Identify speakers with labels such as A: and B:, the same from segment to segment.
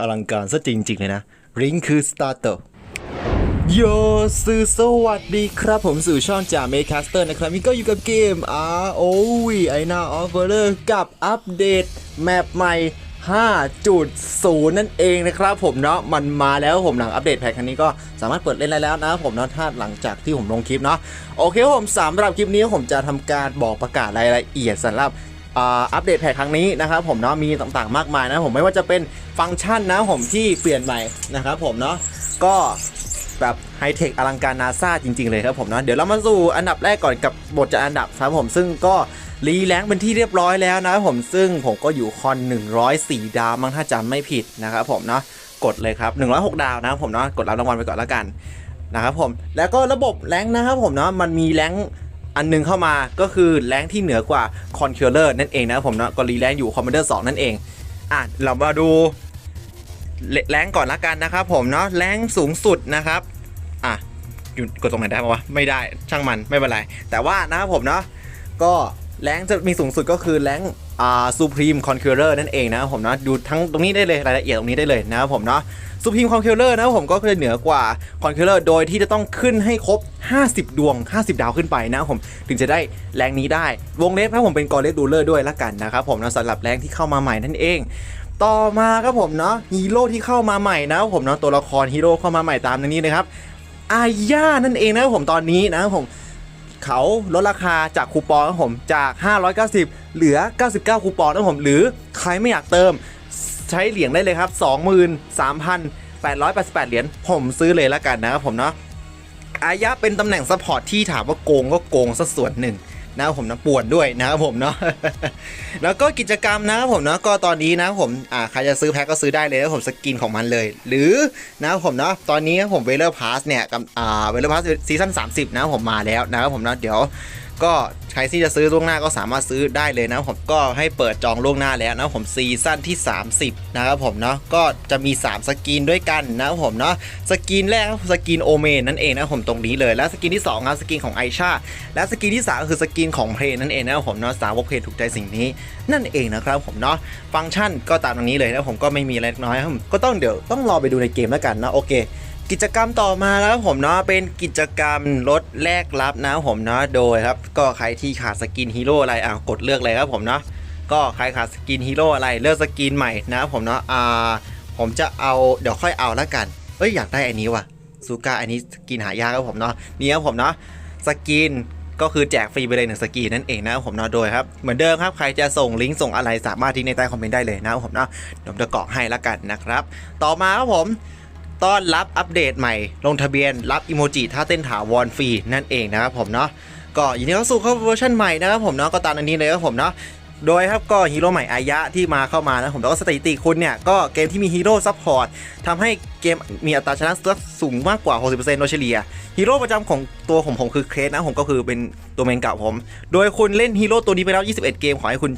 A: อลังการซะจริง ๆ เลยนะ ริงคือสตาร์เตอร์โยสื่อสวัสดีครับผมสู่ช่องจ่าเมคาสเตอร์นะครับนี่ก็อยู่กับเกม ROV ไอนาออฟเวอร์กับอัปเดต แมปใหม่ 5.0 นั่นเองนะครับผมเนาะมันมาแล้วผมหลังอัปเดตแพทครั้งนี้ก็สามารถเปิดเล่นได้แล้วนะครับผมเนาะถ้าหลังจากที่ผมลงคลิปเนาะโอเคผมสำหรับคลิปนี้ผมจะทำการบอกประกาศรายละเอียดสำหรับ อ่าอัปเดตแพทครั้งนี้นะครับผมเนาะมีต่างๆมากมายนะผมไม่ว่าจะเป็นฟังก์ชันนะผมที่เปลี่ยนใหม่นะครับผมเนาะก็แบบไฮเทคอลังการนาซาจริง ๆ เลยครับผมเนาะเดี๋ยวเรามาสู่อันดับแรกก่อนกับบทจัดอันดับครับผมซึ่งก็รีแลงค์เป็นที่เรียบร้อยแล้วนะครับผมซึ่งผมก็อยู่คอน 104 ดาวมั้งถ้าจำไม่ผิดนะครับผมเนาะกดเลยครับ 106 ดาวนะครับผมเนาะกดรับรางวัลไปก่อนแล้วกันนะครับผมแล้วก็ระบบแรงนะครับผมเนาะมันมีแรง อันหนึงเข้ามาก็คือแรงที่เหนือกว่าคอนเค r เลอร์นั่นเองนะผมเนาะก็รีแรงอยู่คอมมานเดอร์สนั่นเองอะเรามาดูแรงก่อนละกันนะครับผมเนาะแรงสูงสุดนะครับอะอยู่กดตรงไหนได้ปะวะไม่ได้ช่างมันไม่เป็นไร แต่ว่านะครับผมเนาะก็แรงจะมีสูงสุดก็คือแรงอ่าซูพรีมคอนเค r เลอร์นั่นเองนะครับผมเนาะดูทั้งตรงนี้ได้เลยรายละเอียดตรงนี้ได้เลยนะครับผมเนาะ ซูพ r ีมคอนเค r เลอร์นะครับผมก็จะเหนือกว่าคอนเค r เลอร์โดยที่จะต้องขึ้นให้ครบ 50 ดวง 50 ดาวขึ้นไปนะครับผมถึงจะได้แรงนี้ได้ วงเล็บครับผมเป็นกอเลสดูเลอร์ด้วยละกันนะครับผมนะสำหรับแรงที่เข้ามาใหม่นั่นเองต่อมาครับผมเนาะฮีโร่ที่เข้ามาใหม่นะครับผมเนาะตัวละครฮีโร่เข้ามาใหม่ตามนี้เลยครับอาย่านั่นเองนะครับผมตอนนี้นะครับผมเขาลดราคาจากคูปองนะครับผมจาก 590 เหลือ 99 คูปองนะครับผมหรือใครไม่อยากเติม ใช้เหรียญได้เลยครับ 23,888 เหรียญผมซื้อเลยแล้วกันนะครับผมเนาะอายะเป็นตำแหน่งซัพพอร์ตที่ถามว่าโกงก็โกงสัส่วนหนึ่งนะครับผมนะป่วนด้วยนะครับผมเนาะแล้วก็กิจกรรมนะครับผมเนาะก็ตอนนี้นะครับผมอ่าใครจะซื้อแพ็คก็ซื้อได้เลยนะครับผมสกินของมันเลย หรือนะครับผมเนาะตอนนี้ครับผมเวเลอร์พาสเนี่ยกับอ่าเวเลอร์พาสซีซั่น30 นะครับผมมาแล้วนะครับผมเนาะเดี๋ยว ก็ใครที่จะซื้อล่วงหน้าก็สามารถซื้อได้เลยนะผมก็ให้เปิดจองล่วงหน้าแล้วนะผมซีซั่นที่ 30 นะครับผมเนาะก็จะมี 3 สกินด้วยกันนะครับผมเนาะสกินแรกสกินโอเมนนั่นเองนะผมตรงนี้เลย แล้วสกินที่2ครับสกินของไอชาและสกินที่3ก็คือสกินของเพลนั่นเองนะผมเนาะสาวกเพลถูกใจสิ่งนี้นั่นเองนะครับผมเนาะฟังก์ชันก็ตามตรงนี้เลยนะผมก็ไม่มีอะไรน้อยครับผมก็ต้องเดี๋ยวต้องรอไปดูในเกมแล้วกันนะโอเค กิจกรรมต่อมาแล้วผมเนาะเป็นกิจกรรมลดแลกรับนะครับผมเนาะโดยครับก็ใครที่ขาดสกินฮีโร่อะไรอะกดเลือกเลยครับผมเนาะก็ใครขาดสกินฮีโร่อะไรเลือกสกินใหม่นะครับผมเนาะอ่าผมจะเอาเดี๋ยวค่อยเอาแล้วกันเอ้ยอยากได้อันนี้ว่ะซูก้าอันนี้สกินหายากครับผมเนาะนี่ครับผมเนาะสกินก็คือแจกฟรีไปเลยหนึ่งสกินนั่นเองนะครับผมเนาะโดยครับเหมือนเดิมครับใครจะส่งลิงก์ส่งอะไรสามารถทิ้งในใต้คอมเมนต์ได้เลยนะครับผมเนาะเดี๋ยวผมจะเกาะให้แล้วกันนะครับ ต่อมาครับผม ต้อนรับอัปเดตใหม่ ลงทะเบียนรับอิโมจิท่าเต้นถาวรฟรีนั่นเองนะครับผมเนาะก็ยินดีเข้าสู่เข้าเวอร์ชันใหม่นะครับผมเนาะก็ตามอันนี้เลยครับผมเนาะโดยครับก็ฮีโร่ใหม่อายะที่มาเข้ามานะผมแล้วก็สถิติคุณเนี่ย ก็เกมที่มีฮีโร่ซัพพอร์ตทำให้เกมมีอัตราชนะสูงมากกว่า 60%โดยเฉลี่ยฮีโร่ประจำของตัวผมผมคือเครสนะผมก็คือเป็นตัวเมนเก่าผม โดยคุณเล่นฮีโร่ตัวนี้ไปแล้ว 21 เกม ขอให้คุณ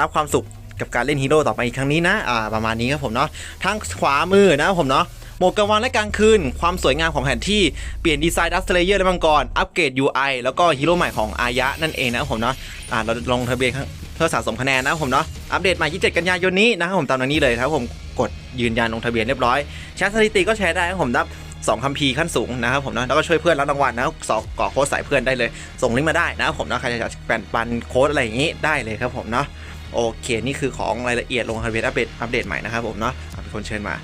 A: รับความสุขกับการเล่นฮีโร่ต่อไปอีกครั้งนี้นะอ่าประมาณนี้ครับผมเนาะทางขวามือนะผมเนาะ โหมดกลางวันและกลางคืน ความสวยงามของแผนที่ เปลี่ยนดีไซน์ดัสเทเลเยอร์และมังกร อัปเกรด UI แล้วก็ฮีโร่ใหม่ของอายะนั่นเองนะครับผมเนาะอ่าเราลงทะเบียนเพื่อสะสมคะแนนนะครับผมเนาะ อัปเดตใหม่27 กันยายนนี้นะครับผมตามนี้เลยครับผมกดยืนยันลงทะเบียนเรียบร้อยแชร์สถิติก็แชร์ได้ครับผมนับสองคัมภีร์ขั้นสูงนะครับผมเนาะแล้วก็ช่วยเพื่อนรับรางวัลนะสองก่อโค้ดใส่เพื่อนได้เลย ส่งลิงก์มาได้นะครับผมเนาะใครจะแบ่งปันโค้ดอะไรอย่างนี้ได้เลยครับผมเนาะโอเค นี่คือของรายละเอียดลงทะเบียนอัปเดตอัปเดตใหม่นะครับผมเนาะเป็นคนเชิญมา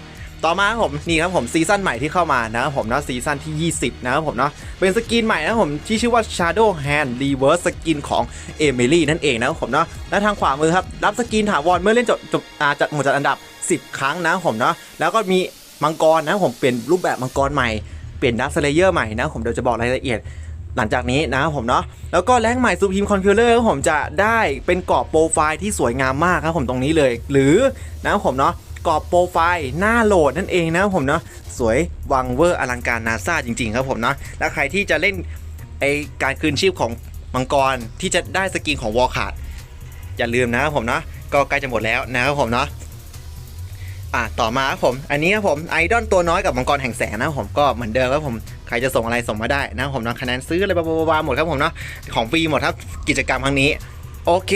A: ต่อมาครับผมนี่ครับผมซีซั่นใหม่ที่เข้ามานะครับผมเนาะซีซั่นที่ 20 นะครับผมเนาะเป็นสกินใหม่นะครับผมที่ชื่อว่า Shadow Hand Reverse สกินของเอมิลี่นั่นเองนะครับผมเนาะและทางขวามือครับรับสกินถาวรเมื่อเล่นจบจบอ่าจัดหมดจัดอันดับ 10 ครั้งนะครับผมเนาะแล้วก็มีมังกรนะครับผมเปลี่ยนรูปแบบมังกรใหม่เปลี่ยนดัสเลเยอร์ใหม่นะครับผมเดี๋ยวจะบอกรายละเอียดหลังจากนี้นะครับผมเนาะแล้วก็แรงใหม่ซูพิมคอนคิลเลอร์ผมจะได้เป็นกรอบโปรไฟล์ที่สวยงามมากครับผมตรงนี้เลย หรือนะครับผมเนาะ กรอบโปรไฟล์หน้าโหลดนั่นเองนะผมเนาะสวยวังเวอร์อลังการนาซาจริง ๆ ครับผมเนาะแล้วใครที่จะเล่นไอการคืนชีพของมังกรที่จะได้สกินของวอลขาดอย่าลืมนะครับผมเนาะก็ใกล้จะหมดแล้วนะครับผมเนาะอะต่อมาครับผมอันนี้ครับผมไอดอลตัวน้อยกับมังกรแห่งแสงนะครับผมก็เหมือนเดิมครับผมใครจะส่งอะไรส่งมาได้นะครับผมนะคะแนนซื้ออะไรบลาๆหมดครับผมเนาะของฟรีหมดครับกิจกรรมครั้งนี้โอเค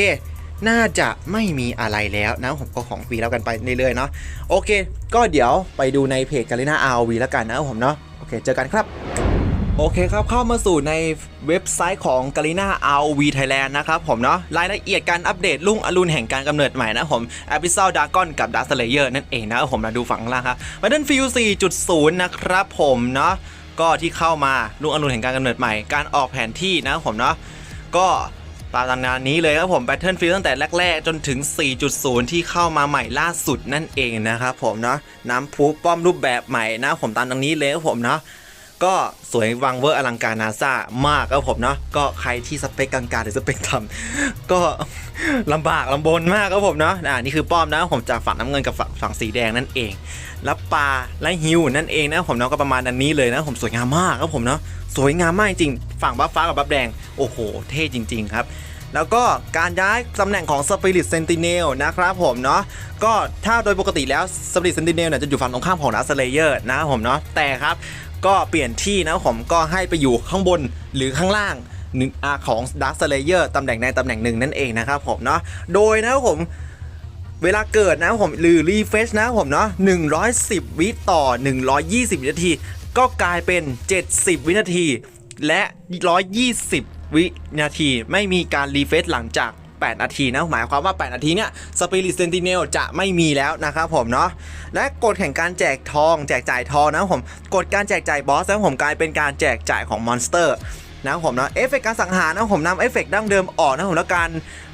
A: น่าจะไม่มีอะไรแล้วนะผมก็ของฟรีแล้วกันไปเรื่อยๆเนาะโอเค ก็เดี๋ยวไปดูในเพจกาลิน่าอาวีแล้วกันนะผมเนาะโอเค เจอกันครับ โอเคครับ เข้ามาสู่ในเว็บไซต์ของ g a l i n a RV Thailand นะครับผมเนาะรายละเอียดการอัปเดตลุ่งอรุณแห่งการกำเนิดใหม่นะผม e p i s o d e Dragon กับ Dark Slayer นั่นเองนะผมมาดูฝั่งล่างครับ Battlefield 4.0 นะครับผมเนาะก็ที่เข้ามาลุ่งอรุณแห่งการกำเนิดใหม่ การออกแผนที่นะผมเนาะก็ ตามตำนานนี้เลยครับผม Battlefield ตั้งแต่แรก ๆ จนถึง 4.0 ที่เข้ามาใหม่ล่าสุดนั่นเองนะครับผมเนาะน้ำพุป้อมรูปแบบใหม่นะผมตามตรงนี้เลยครับผมเนาะก็สวยวังเวอร์อลังการนาซามากครับผมเนาะก็ใครที่สเปคกลางๆหรือสเปคต่ำก็ ลำบากลำบนมากครับผมเนาะอ่านี่คือป้อมนะผมจากฝั่งน้ำเงินกับฝั่งฝั่งสีแดงนั่นเองแล้วปลาและฮิวนั่นเองนะผมเนาะก็ประมาณอันนี้เลยนะผมสวยงามมากครับผมเนาะสวยงามมากจริงฝั่งบัฟฟ้ากับบัฟแดงโอ้โห เท่จริง ๆ ครับแล้วก็การย้ายตำแหน่งของ Spirit Sentinel นะครับผมเนาะก็ถ้าโดยปกติแล้ว Spirit Sentinel เนี่ยจะอยู่ฝั่งตรงข้ามของ Dark Slayer นะครับผมเนาะแต่ครับ ก็เปลี่ยนที่นะผมก็ให้ไปอยู่ข้างบนหรือข้างล่าง หนึ่งอาของ Dark Slayer ตำแหน่งในตำแหน่งหนึ่งนั่นเองนะครับผมเนาะโดยนะครับผมเวลาเกิดนะผมหรือรีเฟชนะผมเนาะ110 วิต่อ 120 วินาที ก็กลายเป็น 70 วินาที และ 120 วินาที ไม่มีการรีเฟชหลังจาก 8 นาทีนะหมายความว่า 8 นาทีเนี่ยสปิริตเซนติเนลจะไม่มีแล้วนะครับผมเนาะและกฎแห่งการแจกทอง แจกจ่ายทองนะผมกฎการแจกจ่ายบอสนะผมกลายเป็นการแจกจ่ายของมอนสเตอร์ นะครับผมเนาะเอฟเฟกต์การสังหารนะครับผมนำเอฟเฟกต์ดั้งเดิมออกนะครับผมแล้วการ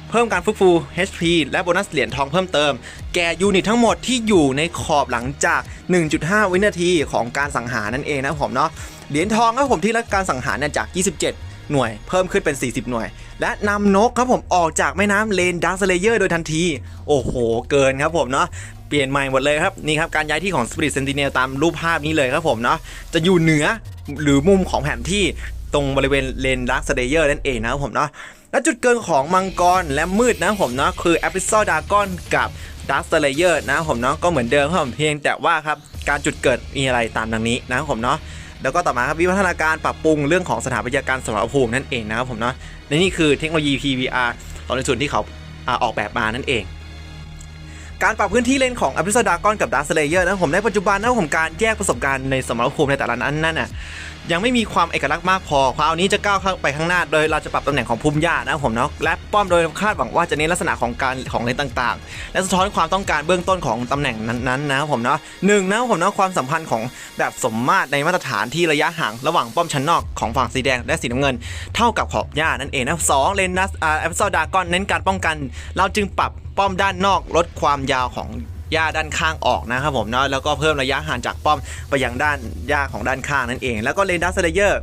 A: เพิ่มการฟื้นฟู HP และโบนัสเหรียญทองเพิ่มเติม แก่ยูนิตทั้งหมดที่อยู่ในขอบหลังจาก 1.5 วินาทีของการสังหารนั่นเองนะครับผมเนาะเหรียญทองครับผมที่รับการสังหารเนี่ยจาก 27หน่วยเพิ่มขึ้นเป็น 40 หน่วย และนำนกครับผมออกจากแม่น้ำเลนดักสเลเยอร์โดยทันที โอ้โห เกินครับผมเนาะเปลี่ยนใหม่หมดเลยครับ นี่ครับ การย้ายที่ของ Spirit Sentinel ตามรูปภาพนี้เลยครับผมเนาะจะอยู่เหนือหรือมุมของแผนที่ ตรงบริเวณเลนดักสเลเยอร์นั่นเองนะครับผมเนาะและจุดเกินของมังกรและมืดนะผมเนาะคือ e p i s o d e Dragon กับ Dark Slayer นะผมเนาะก็เหมือนเดิมครับเพียงแต่ว่าครับการจุดเกิดมีอะไรตามดังนี้นะครับผมเนาะแล้วก็ต่อมาครับวิวัฒนาการปรับปรุงเรื่องของสถาปัตยการสมรภูมินั่นเองนะครับผมเนาะและนี่คือเทคโนโลยี PVR ตอนในส่วนที่เขาอาออกแบบมานั่นเองการปรับพื้นที่เล่นของ e p i s o d e Dragon กับ Dark Slayer นะผมในปัจจุบันนะผมการแยกประสบการณ์ในสมรภูมิในแต่ละนั้นนั่นน่ะ ยังไม่มีความเอกลักษณ์มากพอคราวนี้จะก้าวข้าไปข้างหน้า โดยเราจะปรับตำแหน่งของภูมิญานะครับผมเนาะและป้อมโดยคาดหวังว่าจะเน้นลักษณะของการของเลนต่างๆ และสะท้อนความต้องการเบื้องต้นของตำแหน่งนั้นๆนะครับผมเนาะหนึ่งนะครับผมเนาะความสัมพันธ์ของแบบสมมาตรในมาตรฐานที่ระยะห่างระหว่างป้อมชั้นนอกของฝั่งสีแดงและสีน้ำเงิน เท่ากับขอบหญ้านั่นเองนะสองเลนนัสอ่าแอปเปิลดากอนเน้นการป้องกัน เราจึงปรับป้อมด้านนอกลดความยาวของ หญ้าด้านข้างออกนะครับผมเนาะแล้วก็เพิ่มระยะห่างจากป้อมไปยังด้านหญ้าของด้านข้างนั่นเอง แล้วก็เลนดัสเลเยอร์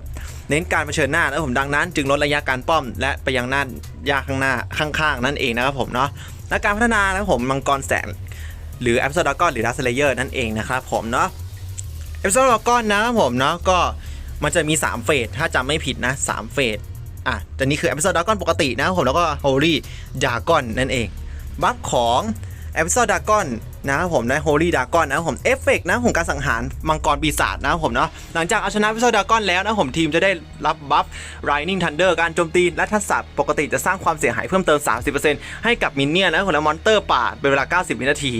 A: เน้นการเผชิญหน้าแล้วผมดังนั้น จึงลดระยะการป้อม และไปยังด้าหญ้าข้างหน้าข้างๆ นั่นเองนะครับผมเนาะและการพัฒนานะครับผมมังกรแสงหรือแอปเปิลดากอนหรือดัสเลเยอร์นั่นเองนะครับผมเนาะแอปเปิลดากอนนะครับผมเนาะก็มันจะมี 3 เฟสถ้าจำไม่ผิดนะ3เฟสอะแต่นี่คือแอปเปิลดากอนปกตินะครับผมแล้วก็โฮลี่ดากอนนั่นเองบัฟของแอปเปิลดากอน นะครับผมได้โฮลี่ดากอนนะผมเอฟเฟกนะผมการสังหารมังกรปีศาจนะผมเนาะหลังจากเอาชนะแอปเปิลดากอนแล้วนะผมทีมจะได้รับบัฟ Lightning Thunder การโจมตีและทักษะปกติจะสร้างความเสียหายเพิ่มเติม 30%ให้กับมินเนี่ยนนะผมและมอนเตอร์ป่าเป็นเวลา 90 วินาที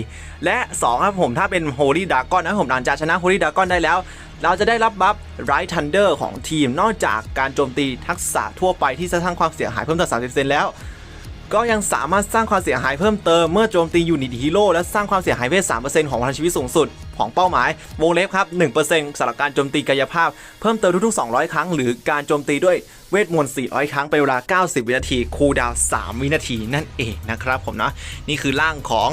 A: และ2ครับผมถ้าเป็นโฮลี่ดากอนนะผมหลังจากชนะโฮลี่ดากอนได้แล้วเราจะได้รับบัฟ Right Thunder ของทีมนอกจากการโจมตีทักษะทั่วไปที่จะสร้างความเสียหายเพิ่มเติม 30%แล้ว ก็ยังสามารถสร้างความเสียหายเพิ่มเติมเมื่อโจมตียูนิตฮีโร่และสร้างความเสียหายเวท 3%ของพลังชีวิตสูงสุด ของเป้าหมายวงเล็บครับ 1%สำหรับการโจมตีกายภาพ เพิ่มเติมทุกๆ 200 ครั้ง หรือการโจมตีด้วยเวทมนต์ 400 ครั้งเป็นเวลา 90 วินาที คูลดาว 3 วินาทีนั่นเองนะครับผมนะ นี่คือร่างของ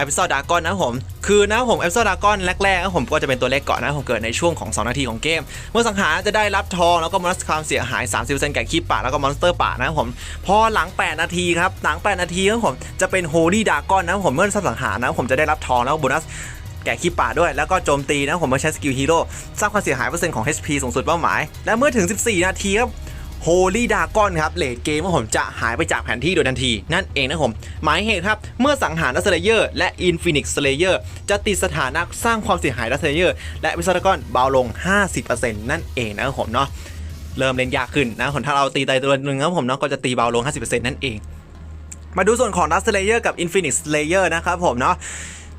A: e p i s o d e Dragon นะผมคือนะผม e p i s o d e Dragon แรกๆนะผมก็จะเป็นตัวเล็กก่อนนะผมเกิดในช่วงของ 2 นาทีของเกม เมื่อสังหารจะได้รับทองแล้วก็มอนสเตอร์ความเสียหาย 30%แก่คีบป่าแล้วก็มอนสเตอร์ป่านะผมพอหลัง 8 นาทีครับหลัง 8 นาทีครับผมจะเป็น Holy Dragon นะผมเมื่อสังหารนะผมจะได้รับทองแล้วโบนัสแก่คีบป่าด้วยแล้วก็โจมตีนะผมมื่อใช้สกิลฮีโร่สร้างความเสียหายเปอร์เซ็นต์ของ HP สูงสุดเป้าหมาย และเมื่อถึง 14 นาทีครับ โฮลี่ดากอนครับเลดเกมว่าผมจะหายไปจากแผนที่โดยทันที นั่นเองนะผมหมายเหตุครับ เมื่อสังหารดัสเลเยอร์และอินฟินิกสเลเยอร์จะติดสถานะสร้างความเสียหายดัสเลเยอร์และวิสดากอนเบาลง 50%นั่นเองนะครับผมเนาะเริ่มเล่นยากขึ้นนะผมถ้าเราตีตายตัวหนึ่งครับผมเนาะก็จะตีเบาลง 50%นั่นเอง มาดูส่วนของ Dark Slayer กับ Infinite Slayer นะครับผมเนาะ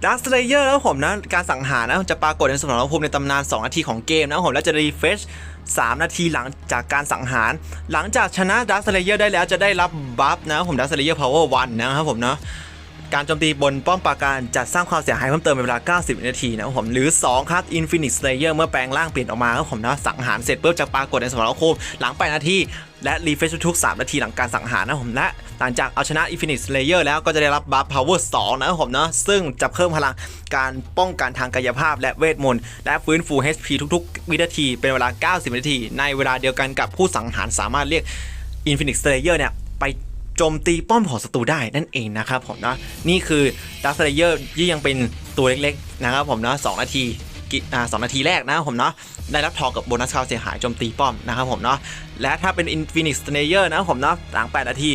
A: ดัสเลเยอร์แล้วผมนะ การสังหารนะจะปรากฏในสมรภูมิในตำนาน 2 นาทีของเกมนะผมแล้วจะรีเฟช3 นาทีหลังจากการสังหาร หลังจากชนะดัสเลเยอร์ได้แล้วจะได้รับบัฟนะผมดัสเลเยอร์พาวเวอร์วันนะครับผมเนาะ การโจมตีบนป้อมปราการจะสร้างความเสียหายเพิ่มเติมเป็นเวลา 90วินาทีนะครับผมหรือ 2 ครับ Infinite Slayer เมื่อแปลงร่างเปลี่ยนออกมาครับผมนะสังหารเสร็จปุ๊บจะปรากฏในสมรภูมิหลัง 8 นาทีและรีเฟชทุกๆ3นาทีหลังการสังหารนะครับผมและหลังจากเอาชนะ Infinite Slayer แล้วก็จะได้รับบัฟ Power 2 นะครับผมนะซึ่งจะเพิ่มพลังการป้องกันทางกายภาพและเวทมนต์ และฟื้นฟู HP ทุกๆ วินาที เป็นเวลา 90วินาที ในเวลาเดียวกันกับผู้สังหารสามารถเรียก Infinite Slayer เนี่ยไป จมตีป้อมของศัตรูได้นั่นเองนะครับผมนะนี่คือ Dark Slayer ที่ยังเป็นตัวเล็กๆนะครับผมนะ2นาทีกิอ่าสองนาทีแรกนะครับผมเนาะได้รับทองกับโบนัสค่าเสียหายโจมตีป้อมนะครับผมเนาะและถ้าเป็น Infinite Slayer นะครับผมเนาะหลัง 8 นาที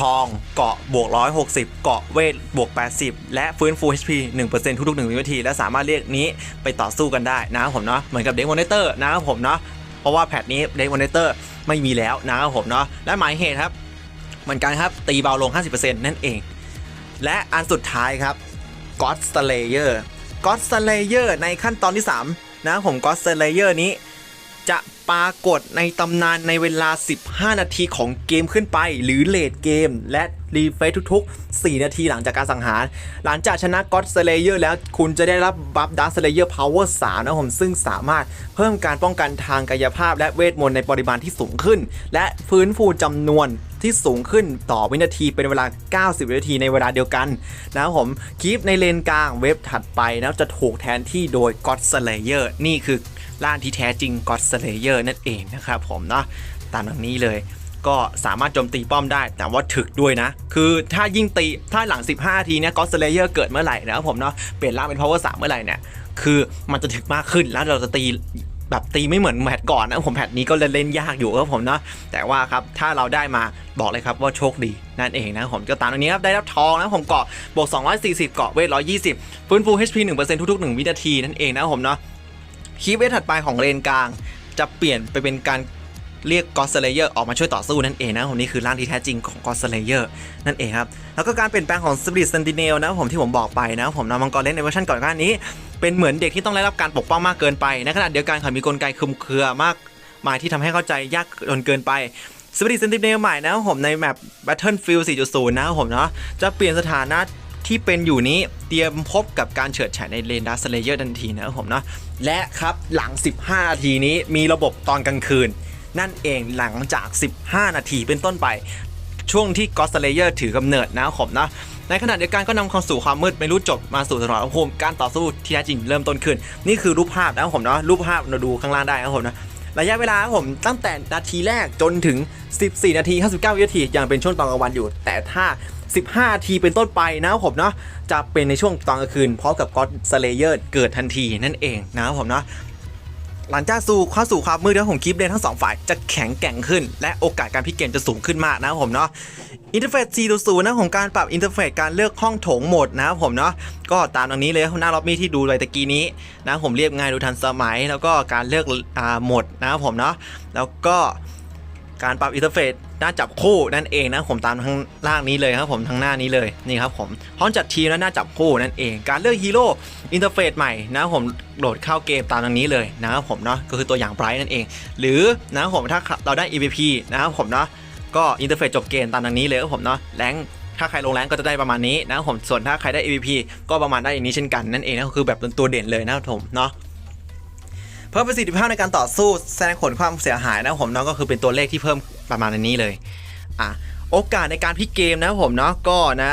A: ทองเกาะบวก 160 เกาะเวทบวก 80 และฟื้นฟู HP 1%ทุกๆ1วินาที และสามารถเรียกนี้ไปต่อสู้กันได้นะครับผมเนาะเหมือนกับเด็กมอนิเตอร์นะครับผมเนาะเพราะว่าแพทนี้เด็กมอนิเตอร์ไม่มีแล้วนะครับผมเนาะและหมายเหตุครับ เหมือนกันครับ ตีเบาลง 50%นั่นเอง และอันสุดท้ายครับ God Slayer God Slayer ในขั้นตอนที่ 3 นะผม God Slayer นี้ จะปรากฏในตำนานในเวลา 15 นาทีของเกมขึ้นไป หรือเลดเกม และรีเฟซทุกๆ 4 นาทีหลังจากการสังหาร หลังจากชนะ God Slayer แล้วคุณจะได้รับบัฟ Dark Slayer Power 3 นะผม ซึ่งสามารถเพิ่มการป้องกันทางกายภาพและเวทมนต์ในปริมาณที่สูงขึ้น และฟื้นฟูจำนวน ที่สูงขึ้นต่อวินาทีเป็นเวลา 90 วินาทีในเวลาเดียวกันนะครับผมคลิปในเลนกลางเว็บถัดไปนะจะถูกแทนที่โดย God Slayer นี่คือร่างที่แท้จริง God Slayer นั่นเองนะครับผมเนาะตามดังนี้เลยก็สามารถโจมตีป้อมได้ แต่ว่าถึกด้วยนะ คือถ้ายิ่งตีถ้าหลัง 15 ทีเนี้ย God Slayer เกิดเมื่อไหร่นะครับผมเนาะเปลี่ยนร่างเป็น Power 3 เมื่อไหร่เนี่ยคือมันจะถึกมากขึ้นแล้วเราจะตี แบบตีไม่เหมือนแพทก่อนนะผมแพทนี้ก็เล่นเล่นยากอยู่ครับผมเนาะแต่ว่าครับถ้าเราได้มาบอกเลยครับว่าโชคดีนั่นเองนะผมก็ตามตรงนี้ครับได้รับทองนะผมเกาะบวก 240 เกาะเวท 120 ฟื้นฟู HP 1%ทุกๆ 1 วินาทีนั่นเองนะผมเนาะคลิปเวทถัดไปของเลนกลาง จะเปลี่ยนไปเป็นการ เรียกกอสเลเยอร์ออกมาช่วยต่อสู้นั่นเองนะผมนี่คือร่างที่แท้จริงของกอสเลเยอร์นั่นเองครับ แล้วก็การเปลี่ยนแปลงของ Spirit Sentinel นะผมที่ผมบอกไปนะผมนำมังกรเล่นในเวอร์ชันก่อนหน้านี้ เป็นเหมือนเด็กที่ต้องได้รับการปกป้องมากเกินไปในขณะเดียวกันเขามีกลไกคลุมเครือมากมายที่ทำให้เข้าใจยากจนเกินไป Spirit Sentinel ใหม่นะผมในแมป Battlefield 4.0 นะผมเนาะจะเปลี่ยนสถานะที่เป็นอยู่นี้เตรียมพบกับการเฉิดฉายในเลนดัสเลเยอร์ทันทีนะครับผมเนาะและครับหลัง 15นาทีนี้มีระบบตอนกลางคืน นั่นเองหลังจาก 15 นาทีเป็นต้นไป ช่วงที่ God Slayer ถือกำเนิดนะครับผมนะในขณะเดียวกันก็นำความสู่ความมืดไม่รู้จบมาสู่สนามรภูมิการต่อสู้ที่แท้จริงเริ่มต้นขึ้น นี่คือรูปภาพนะครับผมเนาะรูปภาพเราดูข้างล่างได้นะครับผมนะระยะเวลาครับผมตั้งแต่นาทีแรกจนถึง 14 นาที 59 วินาทียังเป็นช่วงตอนกลางวันอยู่ แต่ถ้า 15 นาทีเป็นต้นไปนะครับผมเนาะจะเป็นในช่วงตอนกลางคืนพร้อมกับ God Slayer เกิดทันทีนั่นเองนะครับผมเนาะ หลังจากสู่ความสู่ความมืดแล้วผมคลิปเลนทั้งสองฝ่ายจะแข็งแกร่งขึ้น และโอกาสการพลิกเกมจะสูงขึ้นมากนะครับผมเนาะอินเทอร์เฟซ4.0นะของการปรับอินเทอร์เฟซการเลือกห้องโถงโหมดนะครับผมเนาะก็ตามตรงนี้เลยหน้าล็อบบี้ที่ดูเลยตะกี้นี้นะผมเรียบง่ายดูทันสมัย แล้วก็การเลือกอ่าโหมดนะครับผมเนาะแล้วก็ การปรับอินเทอร์เฟซหน้าจับคู่นั่นเองนะผมตามทางล่างนี้เลยครับผมทางหน้านี้เลยนี่ครับผมห้องจัดทีมและหน้าจับคู่นั่นเอง การเลือกฮีโร่อินเทอร์เฟซใหม่นะผมโหลดเข้าเกมตามทางนี้เลยนะครับผมเนาะก็คือตัวอย่างไบรท์นั่นเอง หรือนะครับผมถ้าเราได้ EVP นะครับผมเนาะก็อินเทอร์เฟซจบเกมตามทางนี้เลยครับผมเนาะแรงถ้าใครลงแรงก็จะได้ประมาณนี้นะครับผมส่วนถ้าใครได้ EVP ก็ประมาณได้อย่างนี้เช่นกันนั่นเองนะคือแบบเป็นตัวเด่นเลยนะครับผมเนาะ เพิ่มประสิทธิภาพในการต่อสู้แสดงผลความเสียหายนะผมเนาะก็คือเป็นตัวเลขที่เพิ่มประมาณนี้เลยอะโอกาสในการพลิกเกมนะผมเนาะก็นะ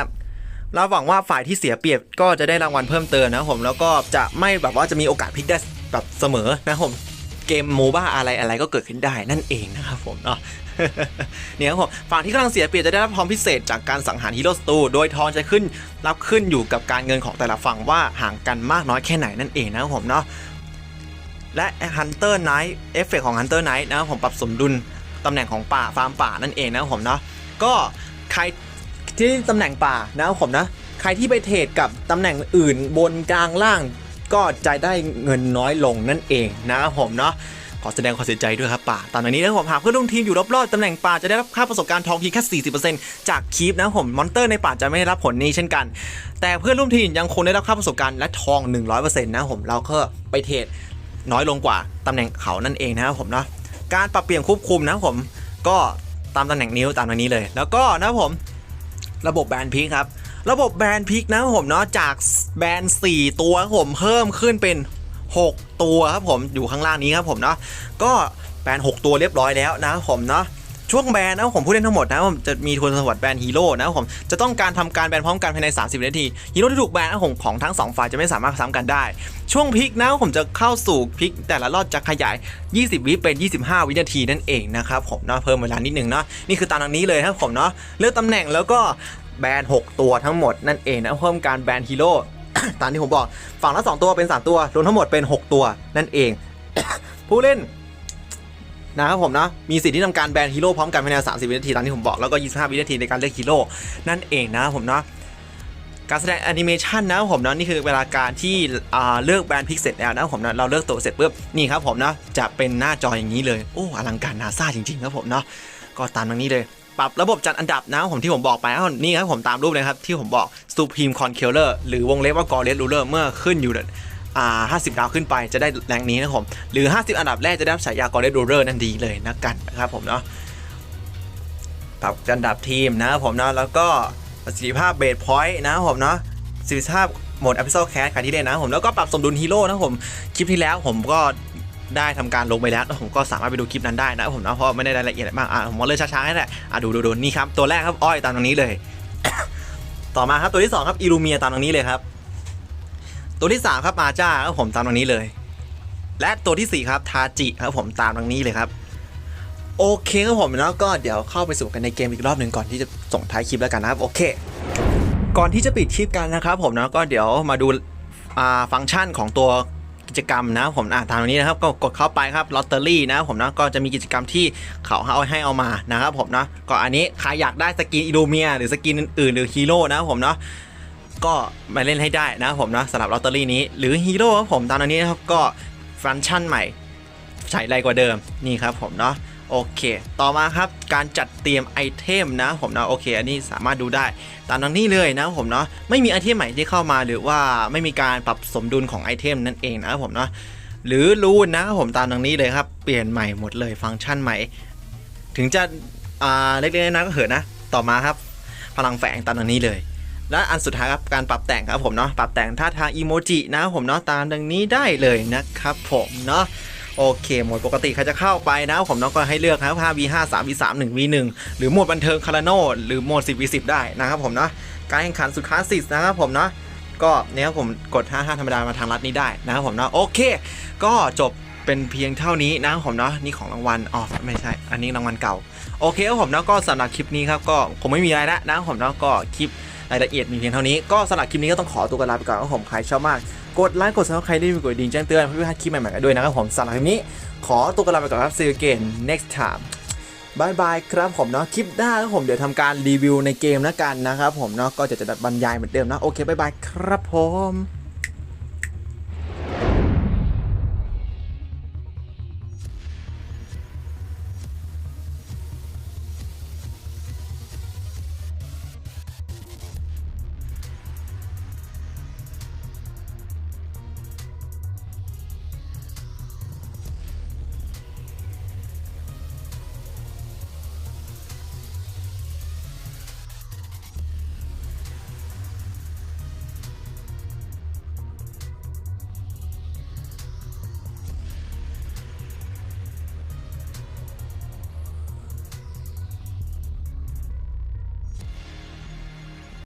A: เราหวังว่าฝ่ายที่เสียเปรียบก็จะได้รางวัลเพิ่มเติมนะผมแล้วก็จะไม่แบบว่าจะมีโอกาสพลิกได้แบบเสมอนะผมเกมโมบ้าอะไรอะไรก็เกิดขึ้นได้นั่นเองนะครับผมเนาะเนี่ยครับผมฝั่งที่กำลังเสียเปรียบจะได้รับทองพิเศษจากการสังหารฮีโร่สตูโดยทองจะขึ้นรับขึ้นอยู่กับการเงินของแต่ละฝั่งว่าห่างกันมากน้อยแค่ไหนนั่นเองนะครับผมเนาะ และ Hunter Knight เอฟเฟกของ Hunter Knight นะครับผมปรับสมดุลตำแหน่งของป่าฟาร์มป่านั่นเองนะครับผมเนาะก็ใครที่ตำแหน่งป่านะครับผมนะใครที่ไปเทรดกับตำแหน่งอื่นบนกลางล่าง ก็จะได้เงินน้อยลงนั่นเองนะครับผมเนาะขอแสดงความเสียใจด้วยครับป่าตามนี้นะผมหากเพื่อนร่วมทีมอยู่รอบๆตำแหน่งป่าจะได้รับค่าประสบการณ์ทองเพียงแค่ 40%จากคีปนะครับผมมอนเตอร์ในป่าจะไม่ได้รับผลนี้เช่นกัน แต่เพื่อนร่วมทีมยังคงได้รับค่าประสบการณ์และทอง 100%นะครับผมเราก็ไปเทรด น้อยลงกว่าตำแหน่งเขานั่นเองนะครับผมเนาะการปรับเปลี่ยนควบคุมนะครับผมก็ตามตำแหน่งนิ้วตามตรงนี้เลย แล้วก็นะครับผมระบบแบนพิกครับระบบแบนพิกนะครับผมเนาะจากแบน4 ตัวครับผมเพิ่มขึ้นเป็น 6 ตัวครับผมอยู่ข้างล่างนี้ครับผมเนาะก็แบน6 ตัวเรียบร้อยแล้วนะครับผมเนาะ ช่วงแบนนะผมผู้เล่นทั้งหมดนะผมจะมีทุนสวัสดิ์แบนฮีโร่นะผมจะต้องการทำการแบนพร้อมกันภายใน 30 นาทีฮีโร่ที่ถูกแบนนะผมของทั้งสองฝ่ายจะไม่สามารถซ้ำกันได้ ช่วงพิกนะผมจะเข้าสู่พิก แต่ละรอบจะขยาย 20 วิเป็น 25 วินาทีนั่นเองนะครับผมเนาะเพิ่มเวลานิดนึงเนาะนี่คือตามนี้เลยครับผมเนาะเลือกตำแหน่งแล้วก็แบน 6 ตัวทั้งหมดนั่นเองนะเพิ่มการแบนฮีโร่ตามที่ผมบอกฝั่งละ 2 ตัวเป็น 3 ตัวรวมทั้งหมดเป็น 6 ตัวนั่นเอง ผู้เล่น นะครับผมนะ มีสิทธิ์ที่ทำการแบนฮีโร่พร้อมกันภายใน 30 วินาทีตามที่ผมบอก แล้วก็ 25 วินาทีในการเลือกฮีโร่นั่นเองนะครับผมเนาะการแสดงแอนิเมชันนะครับผมเนาะนี่คือเวลาการที่เลือกแบรนด์พิกเสร็จแล้วนะครับผมเนาะเราเลือกตัวเสร็จปุ๊บนี่ครับผมเนาะจะเป็นหน้าจออย่างนี้เลยโอ้อลังการนาซาจริงๆครับผมเนาะก็ตามตรงนี้เลย ปรับระบบจัดอันดับนะครับผมที่ผมบอกไปนะครับนี่ครับผมตามรูปเลยครับที่ผมบอก Supreme Conqueror หรือวงเล็บว่า Goddess Ruler เมื่อขึ้นอยู่ อ่า50 ดาวขึ้นไปจะได้แรงนี้นะครับผมหรือ 50 อันดับแรกจะได้ฉายา Goddess Ruler นั่นดีเลยนะกันนะครับผมเนาะปรับอันดับทีมนะครับผมเนาะแล้วก็ประสิทธิภาพเบสพอยต์นะครับผมเนาะประสิทธิภาพโหมด episode cast การที่เล่นนะผมแล้วก็ปรับสมดุลฮีโร่นะผมคลิปที่แล้วผมก็ได้ทำการลงไปแล้วผมก็สามารถไปดูคลิปนั้นได้นะผมเนาะเพราะไม่ได้รายละเอียดมากอะผมเอาเลยช้าๆให้แหละอะดูดูดูนี่ครับตัวแรกครับอ้อยตามตรงนี้เลย ต่อมาครับตัวที่สองครับอิลูเมียตามตรงนี้เลยครับ ตัวที่สามครับมาจ้าครับผมตามตรงนี้เลย และตัวที่สี่ครับทาจิครับผมตามตรงนี้เลยครับ โอเคครับผมแล้วก็เดี๋ยวเข้าไปสู่กันในเกมอีกรอบหนึ่งก่อนที่จะส่งท้ายคลิปแล้วกันนะครับ โอเค ก่อนที่จะปิดคลิปกันนะครับ ผมนะก็เดี๋ยวมาดูาฟังก์ชันของตัวกิจกรรมนะผมอ่าตามตรงนี้นะครับก็กดเข้าไปครับลอตเตอรี่นะผมนะก็จะมีกิจกรรมที่เขาเอาให้เอามานะครับผมนะก็อันนี้ใครอยากได้สกินอิลูเมียหรือสกินอื่นๆหรือฮีโร่นะผมเนาะ ก็มาเล่นให้ได้นะครับผมนะสำหรับลอตเตอรี่นี้ หรือฮีโร่ครับผมตามอันนี้นะครับก็ฟังก์ชันใหม่ใช้ไรกว่าเดิมนี่ครับผมเนาะโอเค ต่อมาครับการจัดเตรียมไอเทมนะผมเนาะโอเค อันนี้สามารถดูได้ตามตรงนี้เลยนะผมเนาะไม่มีไอเทมใหม่ที่เข้ามาหรือว่าไม่มีการปรับสมดุลของไอเทมนั่นเองนะผมเนาะหรือรูนนะผมตามตรงนี้เลยครับ เปลี่ยนใหม่หมดเลยฟังก์ชันใหม่ ถึงจะอ่าเล็กๆน้อยๆก็เถอะนะ ต่อมาครับ พลังแฝงตามตรงนี้เลย และอันสุดท้ายครับการปรับแต่งครับผมเนาะปรับแต่งท่าทางอีโมจินะครับผมเนาะตามดังนี้ได้เลยนะครับผมเนาะโอเคโหมดปกติใครจะเข้าไปนะครับผมเนาะก็ให้เลือกครับ 5v5 3v3 1v1 หรือโหมดบันเทิงคาราโนหรือโหมด 10v10 ได้นะครับผมเนาะการแข่งขันสุดคลาสสิกนะครับผมเนาะก็เนี่ยผมกด 55 ธรรมดามาทางลัดนี้ได้นะครับผมเนาะโอเค ก็จบเป็นเพียงเท่านี้นะครับผมเนาะนี่ของรางวัลอ๋อไม่ใช่ อันนี้รางวัลเก่า โอเคครับผมเนาะก็สำหรับคลิปนี้ครับก็คงไม่มีอะไรแล้วนะครับผมเนาะก็คลิป รายละเอียดมีเพียงเท่านี้ก็สำหรับคลิปนี้ก็ต้องขอตัวกันลาไปก่อนครับผมใครชอบมาก กดไลค์กดซับสไครต์ได้วยกดดิ่งแจ้งเตือนเพื่อไม่พลาดคลิปใหม่ๆกันด้วยนะครับผมสำหรับคลิปนี้ ขอตัวกันลาไปก่อนครับ see you again next time บายบายครับผมเนาะคลิปหน้าครับผมเดี๋ยวทำการรีวิวในเกมแล้วกันนะครับผมเนาะก็จะจะบรรยายเหมือนเดิมนะโอเคบายบายครับผม